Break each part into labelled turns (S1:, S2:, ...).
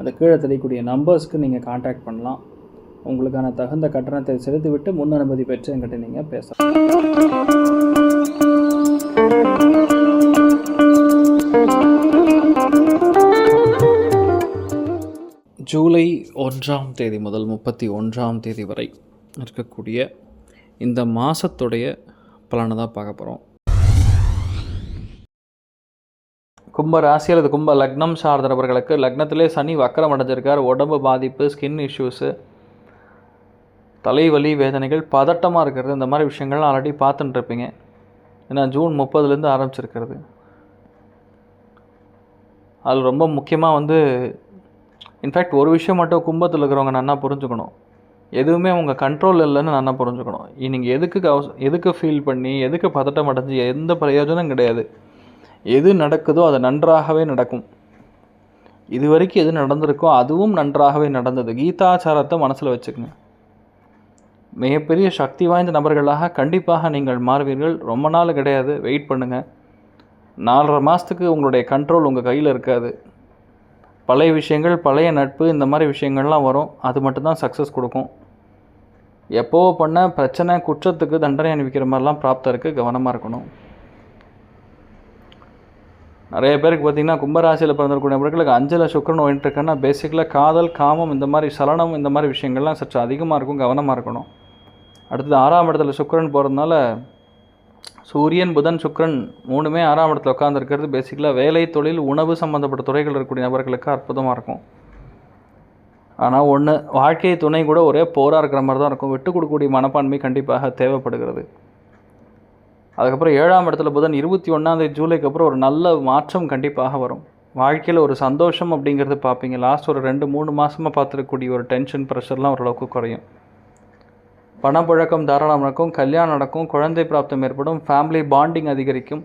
S1: அந்த கீழே தெரியக்கூடிய நம்பர்ஸ்க்கு நீங்கள் காண்டாக்ட் பண்ணலாம். உங்களுக்கான தகுந்த கட்டணத்தை செலுத்திவிட்டு முன் அனுமதி பெற்று என்கிட்ட நீங்கள் பேசலாம். ஜூலை ஒன்றாம் தேதி முதல் முப்பத்தி ஒன்றாம் தேதி வரை இருக்கக்கூடிய இந்த மாதத்துடைய பலனை தான் பார்க்க போகிறோம் கும்ப ராசி அல்லது கும்ப லக்னம் சார்ந்தவர்களுக்கு லக்னத்திலே சனி வக்கரம் அடைஞ்சிருக்கார். உடம்பு பாதிப்பு ஸ்கின் இஷ்யூஸு தலைவலி வேதனைகள் பதட்டமாக இருக்கிறது. இந்த மாதிரி விஷயங்கள்லாம் ஆல்ரெடி பார்த்துட்டுருப்பீங்க. ஏன்னா ஜூன் முப்பதுலேருந்து ஆரம்பிச்சிருக்கிறது. அது ரொம்ப முக்கியமாக வந்து இன்ஃபேக்ட் ஒரு விஷயம் மட்டும் கும்பத்தில் இருக்கிறவங்க நல்லா புரிஞ்சுக்கணும். எதுவுமே உங்கள் கண்ட்ரோல் இல்லைன்னு நல்லா புரிஞ்சுக்கணும். நீங்கள் எதுக்கு கவச எதுக்கு ஃபீல் பண்ணி எதுக்கு பதட்டம் அடைஞ்சு எந்த பிரயோஜனம் கிடையாது. எது நடக்குதோ அது நன்றாகவே நடக்கும். இது வரைக்கும் எது நடந்திருக்கோ அதுவும் நன்றாகவே நடந்தது. கீதாச்சாரத்தை மனசில் வச்சுக்கோங்க. மிகப்பெரிய சக்தி வாய்ந்த நபர்களாக கண்டிப்பாக நீங்கள் மாறுவீர்கள். ரொம்ப நாள் கிடையாது. வெயிட் பண்ணுங்கள் நாலரை மாதத்துக்கு உங்களுடைய கண்ட்ரோல் உங்கள் கையில் இருக்காது. பழைய விஷயங்கள் பழைய நட்பு இந்த மாதிரி விஷயங்கள்லாம் வரும். அது மட்டும்தான் சக்ஸஸ் கொடுக்கும். எப்போவோ பண்ண பிரச்சனை குற்றத்துக்கு தண்டனை அனுப்பிக்கிற மாதிரிலாம் பிராப்தம் இருக்குது கவனமாக இருக்கணும். நிறைய பேருக்கு பார்த்திங்கன்னா கும்பராசியில் பிறந்திருக்கூடிய நபர்களுக்கு அஞ்சல சுக்கரன் ஓடிட்டு இருக்கேன்னா பேசிக்கலாக காதல் காமம் இந்த மாதிரி சலனம் இந்த மாதிரி விஷயங்கள்லாம் சற்று அதிகமாக இருக்கும் கவனமாக இருக்கணும். அடுத்தது ஆறாம் இடத்துல சுக்கரன் போகிறதுனால சூரியன் புதன் சுக்கரன் மூணுமே ஆறாம் இடத்துல உட்காந்துருக்கிறது பேசிக்கலாக வேலை தொழில் உணவு சம்மந்தப்பட்ட துறைகள் இருக்கக்கூடிய நபர்களுக்கு அற்புதமாக இருக்கும். ஆனால் ஒன்று வாழ்க்கை துணை கூட ஒரே போராக இருக்கிற மாதிரி தான் இருக்கும். விட்டு கொடுக்கக்கூடிய மனப்பான்மை கண்டிப்பாக தேவைப்படுகிறது. அதுக்கப்புறம் ஏழாம் இடத்துல புதன் இருபத்தி ஒன்றாந்தேதி ஜூலைக்கு அப்புறம் ஒரு நல்ல மாற்றம் கண்டிப்பாக வரும். வாழ்க்கையில் ஒரு சந்தோஷம் அப்படிங்கிறது பார்ப்பீங்க. லாஸ்ட் ஒரு ரெண்டு மூணு மாதமாக பார்த்துருக்கக்கூடிய ஒரு டென்ஷன் ப்ரெஷர்லாம் ஓரளவுக்கு குறையும். பணப்புழக்கம் தாராளம் நடக்கும். கல்யாணம் நடக்கும். குழந்தை பிராப்தம் ஏற்படும். ஃபேமிலி பாண்டிங் அதிகரிக்கும்.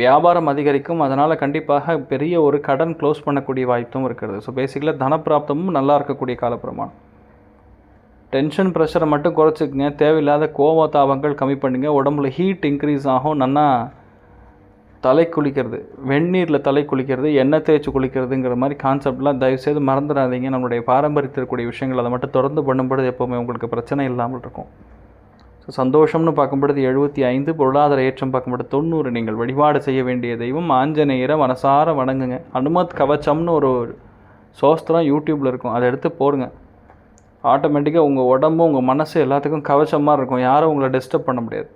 S1: வியாபாரம் அதிகரிக்கும். அதனால் கண்டிப்பாக பெரிய ஒரு கடன் க்ளோஸ் பண்ணக்கூடிய வாய்ப்பும் இருக்கிறது. ஸோ பேசிக்கலாக தனப்பிராப்தமும் நல்லா இருக்கக்கூடிய காலப்பிரமாணம். டென்ஷன் ப்ரெஷரை மட்டும் குறைச்சிக்கங்க. தேவையில்லாத கோவத்தாபங்கள் கம்மி பண்ணுங்க. உடம்புல ஹீட் இன்க்ரீஸ் ஆகும். நல்லா தலை குளிக்கிறது. வெந்நீரில் தலை குளிக்கிறது. எண்ணெய் தேய்ச்சி குளிக்கிறதுங்கிற மாதிரி கான்செப்ட்லாம் தயவுசெய்து மறந்துடாதீங்க. நம்மளுடைய பாரம்பரியத்திற்குரிய விஷயங்கள் அதை மட்டும் தொடர்ந்து பண்ணும்பொழுது எப்போவுமே உங்களுக்கு பிரச்சனை இல்லாமல் இருக்கும். ஸோ சந்தோஷம்னு பார்க்கும்பொழுது எழுபத்தி ஐந்து பொருளாதார ஏற்றம் பார்க்கும்பொழுது தொண்ணூறு. நீங்கள் வழிபாடு செய்ய வேண்டிய தெய்வம் ஆஞ்சநேயரை மனசார வணங்குங்க. அனுமத் கவச்சம்னு ஒரு சோஸ்திரம் யூடியூப்பில் இருக்கும். அதை எடுத்து போடுங்க. ஆட்டோமேட்டிக்காக உங்கள் உடம்பும் உங்கள் மனசு எல்லாத்துக்கும் கவச்சமாக இருக்கும். யாரும் உங்களை டிஸ்டர்ப் பண்ண முடியாது.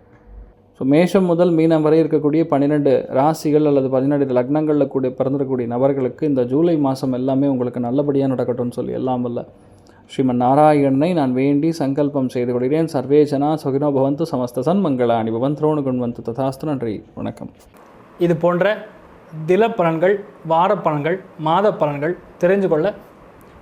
S1: ஸோ மேஷம் முதல் மீனம் வரை இருக்கக்கூடிய பன்னிரெண்டு ராசிகள் அல்லது பதினெண்டு லக்னங்களில் கூட பிறந்திருக்கக்கூடிய நபர்களுக்கு இந்த ஜூலை மாதம் எல்லாமே உங்களுக்கு நல்லபடியாக நடக்கட்டும்னு சொல்லி எல்லாம் வல்ல. ஸ்ரீமன் நாராயணனை நான் வேண்டி சங்கல்பம் செய்து கொள்கிறேன். சர்வேஜனா சுகினோ பவந்து சமஸ்த சன்மங்களாணி பவன் திரோணு குண்வந்து ததாஸ்து நன்றி. வணக்கம்.
S2: இது போன்ற தில பலன்கள் வார பலன்கள் மாத பலன்கள் தெரிஞ்சு கொள்ள